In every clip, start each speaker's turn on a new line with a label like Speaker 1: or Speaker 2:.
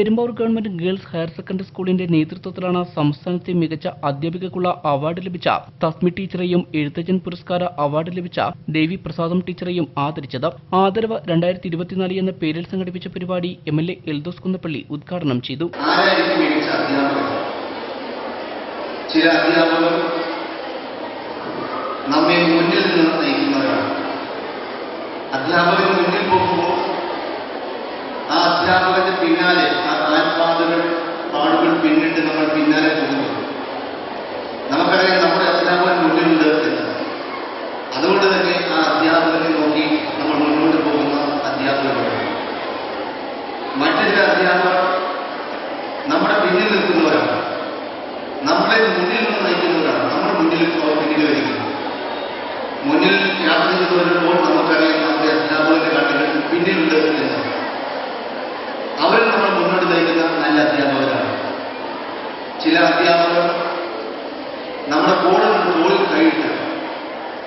Speaker 1: Perumbavoor government girls higher secondary സ്കൂളിന്റെ നേതൃത്വത്തിലാണ് സംസ്ഥാനത്തെ മികച്ച അധ്യാപികക്കുള്ള അവാർഡ് ലഭിച്ച തസ്മി ടീച്ചറെയും എഴുത്തച്ഛൻ പുരസ്കാര അവാർഡ് ലഭിച്ച ദേവി പ്രസാദം ടീച്ചറെയും ആദരിച്ചത്. ആദരവ് രണ്ടായിരത്തി ഇരുപത്തിനാല് എന്ന പേരിൽ സംഘടിപ്പിച്ച പരിപാടി M L A Eldhose Kunnappilly ഉദ്ഘാടനം ചെയ്തു.
Speaker 2: അധ്യാപകർ? ചില അധ്യാപകർ നമ്മെ മുന്നിൽ നിന്ന് നയിക്കുന്നവരാണ്. അധ്യാപകൻ മുന്നിൽ പോകുമ്പോൾ ആ അധ്യാപകന്റെ പിന്നാലെ ആ കാൽപാടുകൾ പാടുകൾ പിന്നിട്ട് നമ്മൾ പിന്നാലെ പോകുന്നു. നമുക്കറിയാം നമ്മുടെ അധ്യാപകൻ മുന്നിലുണ്ട് എന്ന്. അതുകൊണ്ട് തന്നെ ആ അധ്യാപകനെ നോക്കി നമ്മൾ മുന്നോട്ട് പോകുന്ന അധ്യാപകരുണ്ട്. മറ്റു ചില അധ്യാപകർ നമ്മുടെ പിന്നിൽ നിൽക്കുന്നവരാണ്. നമ്മളെ മുന്നിൽ നിന്ന് നയിക്കുന്നവരാണ്. നമ്മുടെ മുന്നിൽ പിന്നിൽ വരുന്നത് മുന്നിൽ യാത്ര ചെയ്തു വരുമ്പോൾ നമുക്കറിയാം നമ്മുടെ അധ്യാപകന്റെ കണ്ണുകൾ പിന്നിലുണ്ട് എന്ന് അവർ നമ്മൾ മുന്നോട്ട് നയിക്കുന്ന നല്ല അധ്യാപകരാണ് ചില അധ്യാപകർ നമ്മുടെ കൂടെ നിന്ന് തോളിൽ കൈയിട്ട്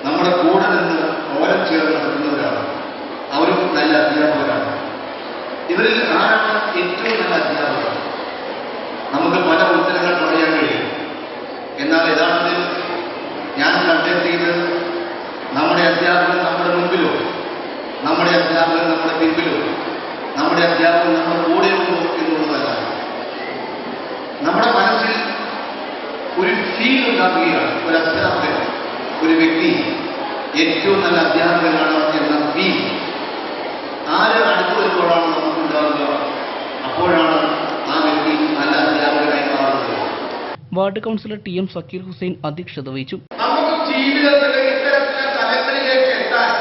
Speaker 2: നമ്മുടെ കൂടെ നിന്ന് ഓരം ചേർന്ന് നടക്കുന്നവരാണ്. അവരും നല്ല അധ്യാപകരാണ്. ഇവരിൽ ആരാണ് ഏറ്റവും നല്ല അധ്യാപകർ? നമുക്ക് പല ഉത്തരങ്ങൾ പറയാൻ കഴിയും. എന്നാൽ യഥാർത്ഥത്തിൽ ഞാൻ കണ്ടെത്തിയത് നമ്മുടെ അധ്യാപകൻ നമ്മുടെ മുമ്പിലോ നമ്മുടെ അധ്യാപകൻ നമ്മുടെ പിൻപിലോ നമ്മുടെ അധ്യാപകൻ നമ്മുടെ കൂടെ ഉണ്ടോ എന്നുള്ളതല്ല നമ്മുടെ മനസ്സിൽ ഒരു ഉണ്ടാക്കുകയാണ് ഒരു അധ്യാപകൻ ഒരു വ്യക്തി. ഏറ്റവും നല്ല അധ്യാപകനാണ് എന്ന ബി ആര് അടുത്ത് വരുമ്പോഴാണ് നമുക്ക് ഉണ്ടാവുക അപ്പോഴാണ് ആ വ്യക്തി നല്ല അധ്യാപകനായി മാറുന്നത്.
Speaker 1: Ward councillor T M Sakeer Hussain അധ്യക്ഷത വഹിച്ചു.
Speaker 3: നമുക്ക് ജീവിതത്തിൽ ഇത്തരത്തിലെ തലങ്ങളിലേക്ക് എത്താൻ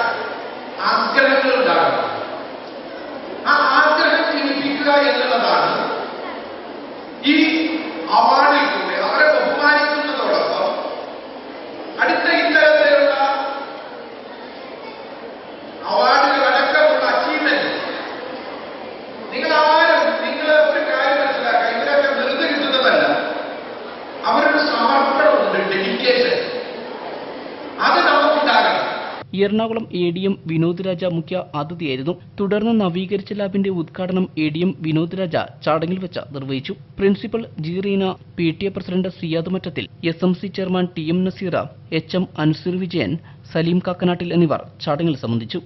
Speaker 3: ആഗ്രഹങ്ങൾ ഉണ്ടാകണം ആ ആഗ്രഹം ജീവിപ്പിക്കുക എന്നുള്ളതാണ്
Speaker 1: Ernakulam A D M Vinod Raja മുഖ്യ അതിഥിയായിരുന്നു. തുടർന്ന് നവീകരിച്ച ലാബിന്റെ ഉദ്ഘാടനം A D M Vinod Raja ചടങ്ങിൽ വെച്ച് നിർവഹിച്ചു. Principal G Reena P T A president Siyad Mattathil S M C chairman T M Naseera H M Ansir Vijayan Saleem Kakkanattil എന്നിവർ ചടങ്ങിൽ സംബന്ധിച്ചു.